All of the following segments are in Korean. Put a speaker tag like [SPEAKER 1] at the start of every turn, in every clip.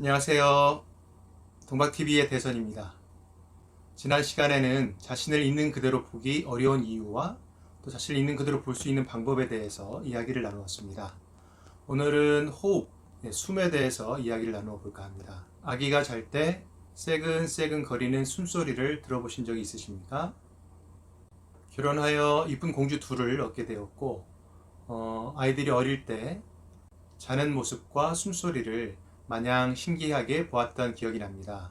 [SPEAKER 1] 안녕하세요. 동박TV의 대선입니다. 지난 시간에는 자신을 있는 그대로 보기 어려운 이유와 또 자신을 있는 그대로 볼 수 있는 방법에 대해서 이야기를 나누었습니다. 오늘은 호흡, 네, 숨에 대해서 이야기를 나누어 볼까 합니다. 아기가 잘 때 새근새근 거리는 숨소리를 들어보신 적이 있으십니까? 결혼하여 이쁜 공주 둘을 얻게 되었고, 어, 아이들이 어릴 때 자는 모습과 숨소리를 마냥 신기하게 보았던 기억이 납니다.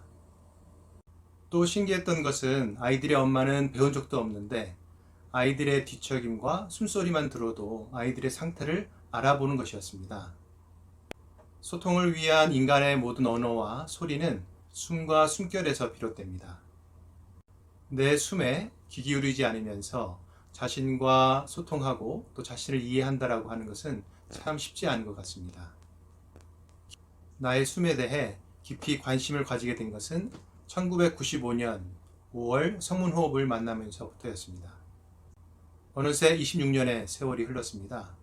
[SPEAKER 1] 또 신기했던 것은 아이들의 엄마는 배운 적도 없는데 아이들의 뒤척임과 숨소리만 들어도 아이들의 상태를 알아보는 것이었습니다. 소통을 위한 인간의 모든 언어와 소리는 숨과 숨결에서 비롯됩니다. 내 숨에 귀 기울이지 않으면서 자신과 소통하고 또 자신을 이해한다라고 하는 것은 참 쉽지 않은 것 같습니다. 나의 숨에 대해 깊이 관심을 가지게 된 것은 1995년 5월 성문호흡을 만나면서부터였습니다. 어느새 26년의 세월이 흘렀습니다.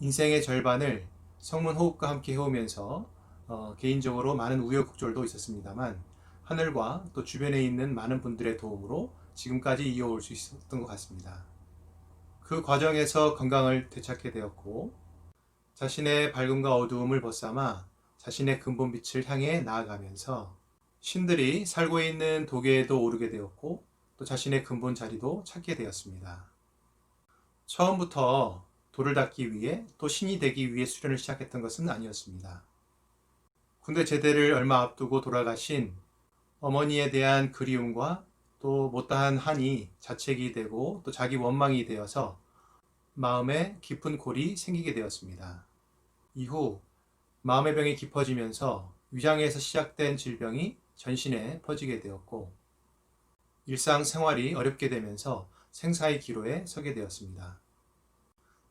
[SPEAKER 1] 인생의 절반을 성문호흡과 함께 해오면서 어, 개인적으로 많은 우여곡절도 있었습니다만 하늘과 또 주변에 있는 많은 분들의 도움으로 지금까지 이어올 수 있었던 것 같습니다. 그 과정에서 건강을 되찾게 되었고 자신의 밝음과 어두움을 벗삼아 자신의 근본 빛을 향해 나아가면서 신들이 살고 있는 도계에도 오르게 되었고 또 자신의 근본 자리도 찾게 되었습니다. 처음부터 돌을 닦기 위해 또 신이 되기 위해 수련을 시작했던 것은 아니었습니다. 군대 제대를 얼마 앞두고 돌아가신 어머니에 대한 그리움과 또 못다한 한이 자책이 되고 또 자기 원망이 되어서 마음에 깊은 골이 생기게 되었습니다. 이후 마음의 병이 깊어지면서 위장에서 시작된 질병이 전신에 퍼지게 되었고 일상생활이 어렵게 되면서 생사의 기로에 서게 되었습니다.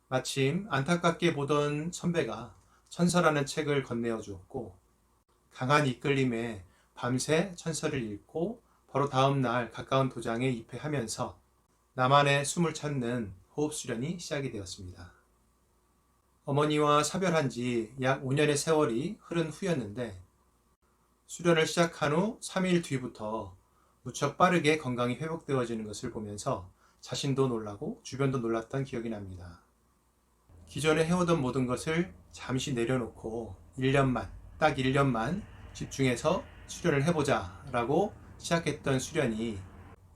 [SPEAKER 1] 마침 안타깝게 보던 선배가 천서라는 책을 건네어 주었고 강한 이끌림에 밤새 천서를 읽고 바로 다음 날 가까운 도장에 입회하면서 나만의 숨을 찾는 호흡 수련이 시작이 되었습니다. 어머니와 사별한 지 약 5년의 세월이 흐른 후였는데 수련을 시작한 후 3일 뒤부터 무척 빠르게 건강이 회복되어지는 것을 보면서 자신도 놀라고 주변도 놀랐던 기억이 납니다. 기존에 해오던 모든 것을 잠시 내려놓고 1년만, 딱 1년만 집중해서 수련을 해보자 라고 시작했던 수련이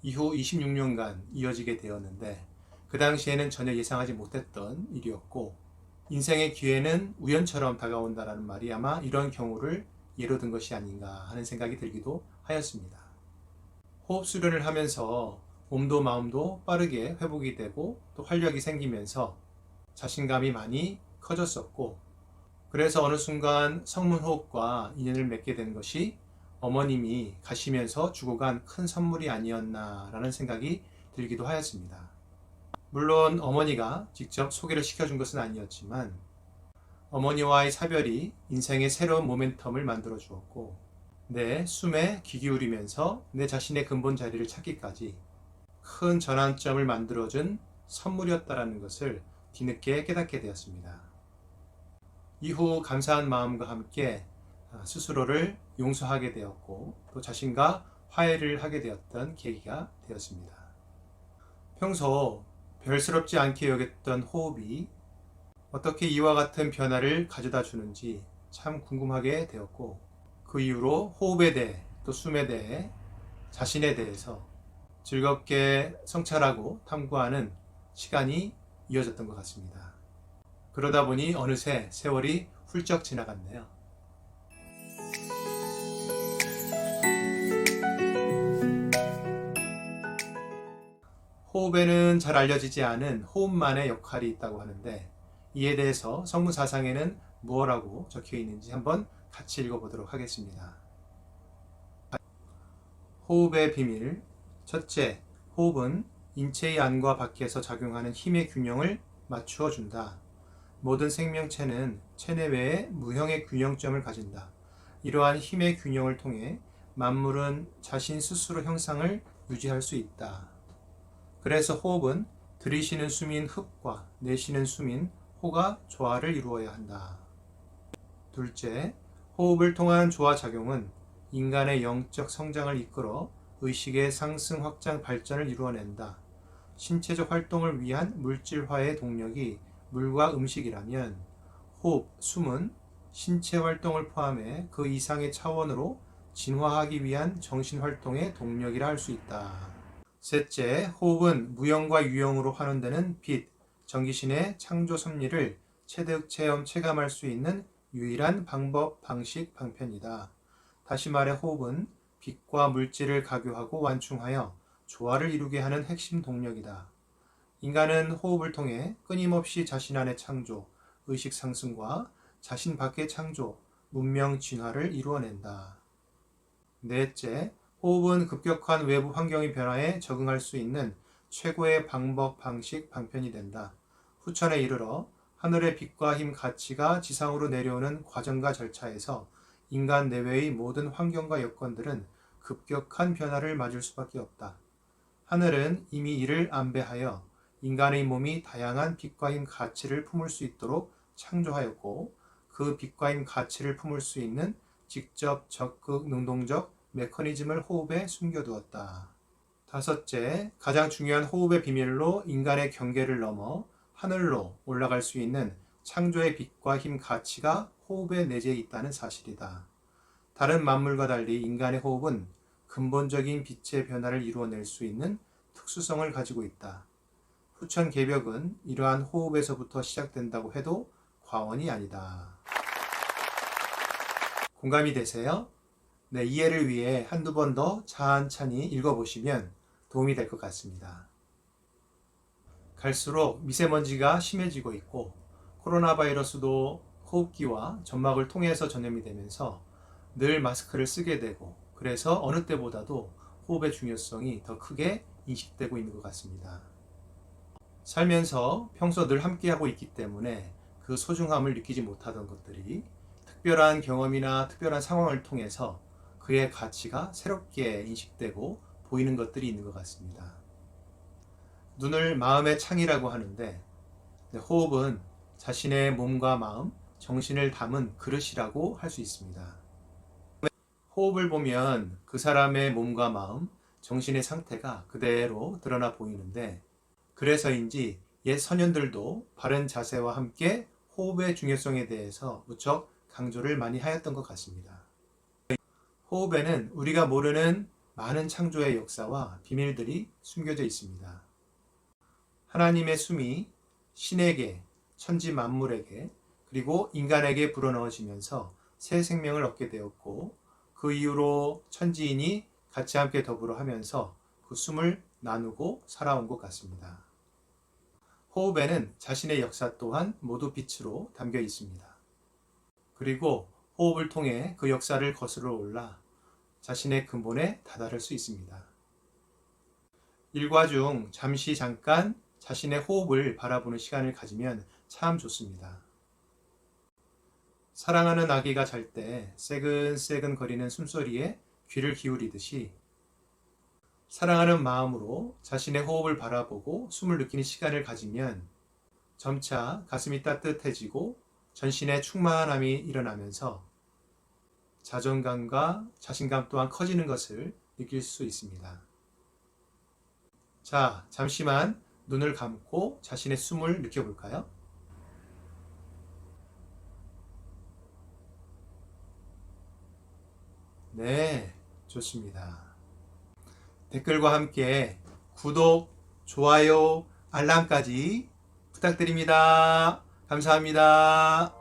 [SPEAKER 1] 이후 26년간 이어지게 되었는데 그 당시에는 전혀 예상하지 못했던 일이었고 인생의 기회는 우연처럼 다가온다라는 말이 아마 이런 경우를 예로 든 것이 아닌가 하는 생각이 들기도 하였습니다. 호흡 수련을 하면서 몸도 마음도 빠르게 회복이 되고 또 활력이 생기면서 자신감이 많이 커졌었고 그래서 어느 순간 성문호흡과 인연을 맺게 된 것이 어머님이 가시면서 주고 간 큰 선물이 아니었나라는 생각이 들기도 하였습니다. 물론 어머니가 직접 소개를 시켜준 것은 아니었지만 어머니와의 사별이 인생의 새로운 모멘텀을 만들어 주었고 내 숨에 귀 기울이면서 내 자신의 근본 자리를 찾기까지 큰 전환점을 만들어준 선물이었다라는 것을 뒤늦게 깨닫게 되었습니다. 이후 감사한 마음과 함께 스스로를 용서하게 되었고 또 자신과 화해를 하게 되었던 계기가 되었습니다. 평소 별스럽지 않게 여겼던 호흡이 어떻게 이와 같은 변화를 가져다 주는지 참 궁금하게 되었고 그 이후로 호흡에 대해 또 숨에 대해 자신에 대해서 즐겁게 성찰하고 탐구하는 시간이 이어졌던 것 같습니다. 그러다 보니 어느새 세월이 훌쩍 지나갔네요. 호흡에는 잘 알려지지 않은 호흡만의 역할이 있다고 하는데 이에 대해서 성문 사상에는 무엇라고 적혀 있는지 한번 같이 읽어보도록 하겠습니다. 호흡의 비밀 첫째, 호흡은 인체의 안과 밖에서 작용하는 힘의 균형을 맞추어 준다. 모든 생명체는 체내외에 무형의 균형점을 가진다. 이러한 힘의 균형을 통해 만물은 자신 스스로 형상을 유지할 수 있다. 그래서 호흡은 들이쉬는 숨인 흡과 내쉬는 숨인 호가 조화를 이루어야 한다. 둘째, 호흡을 통한 조화 작용은 인간의 영적 성장을 이끌어 의식의 상승, 확장, 발전을 이루어낸다. 신체적 활동을 위한 물질화의 동력이 물과 음식이라면 호흡, 숨은 신체 활동을 포함해 그 이상의 차원으로 진화하기 위한 정신 활동의 동력이라 할 수 있다. 셋째, 호흡은 무형과 유형으로 환원되는 빛, 전기신의 창조 섭리를 체득, 체험, 체감할 수 있는 유일한 방법, 방식, 방편이다. 다시 말해 호흡은 빛과 물질을 가교하고 완충하여 조화를 이루게 하는 핵심 동력이다. 인간은 호흡을 통해 끊임없이 자신 안의 창조, 의식 상승과 자신 밖의 창조, 문명 진화를 이루어낸다. 넷째, 호흡은 급격한 외부 환경의 변화에 적응할 수 있는 최고의 방법, 방식, 방편이 된다. 후천에 이르러 하늘의 빛과 힘 가치가 지상으로 내려오는 과정과 절차에서 인간 내외의 모든 환경과 여건들은 급격한 변화를 맞을 수밖에 없다. 하늘은 이미 이를 안배하여 인간의 몸이 다양한 빛과 힘 가치를 품을 수 있도록 창조하였고 그 빛과 힘 가치를 품을 수 있는 직접 적극 능동적 메커니즘을 호흡에 숨겨두었다. 다섯째, 가장 중요한 호흡의 비밀로 인간의 경계를 넘어 하늘로 올라갈 수 있는 창조의 빛과 힘 가치가 호흡에 내재해 있다는 사실이다. 다른 만물과 달리 인간의 호흡은 근본적인 빛의 변화를 이루어낼 수 있는 특수성을 가지고 있다. 후천 개벽은 이러한 호흡에서부터 시작된다고 해도 과언이 아니다. 공감이 되세요? 네, 이해를 위해 한두 번더 찬찬히 읽어보시면 도움이 될 것 같습니다. 갈수록 미세먼지가 심해지고 있고 코로나 바이러스도 호흡기와 점막을 통해서 전염이 되면서 늘 마스크를 쓰게 되고 그래서 어느 때보다도 호흡의 중요성이 더 크게 인식되고 있는 것 같습니다. 살면서 평소 늘 함께하고 있기 때문에 그 소중함을 느끼지 못하던 것들이 특별한 경험이나 특별한 상황을 통해서 그의 가치가 새롭게 인식되고 보이는 것들이 있는 것 같습니다. 눈을 마음의 창이라고 하는데 호흡은 자신의 몸과 마음, 정신을 담은 그릇이라고 할 수 있습니다. 호흡을 보면 그 사람의 몸과 마음, 정신의 상태가 그대로 드러나 보이는데 그래서인지 옛 선현들도 바른 자세와 함께 호흡의 중요성에 대해서 무척 강조를 많이 하였던 것 같습니다. 호흡에는 우리가 모르는 많은 창조의 역사와 비밀들이 숨겨져 있습니다. 하나님의 숨이 신에게, 천지 만물에게, 그리고 인간에게 불어넣어지면서 새 생명을 얻게 되었고, 그 이후로 천지인이 같이 함께 더불어 하면서 그 숨을 나누고 살아온 것 같습니다. 호흡에는 자신의 역사 또한 모두 빛으로 담겨 있습니다. 그리고 호흡을 통해 그 역사를 거슬러 올라 자신의 근본에 다다를 수 있습니다. 일과 중 잠시 잠깐 자신의 호흡을 바라보는 시간을 가지면 참 좋습니다. 사랑하는 아기가 잘 때 새근새근 거리는 숨소리에 귀를 기울이듯이 사랑하는 마음으로 자신의 호흡을 바라보고 숨을 느끼는 시간을 가지면 점차 가슴이 따뜻해지고 전신에 충만함이 일어나면서 자존감과 자신감 또한 커지는 것을 느낄 수 있습니다. 자, 잠시만 눈을 감고 자신의 숨을 느껴볼까요? 네, 좋습니다. 댓글과 함께 구독, 좋아요, 알람까지 부탁드립니다. 감사합니다.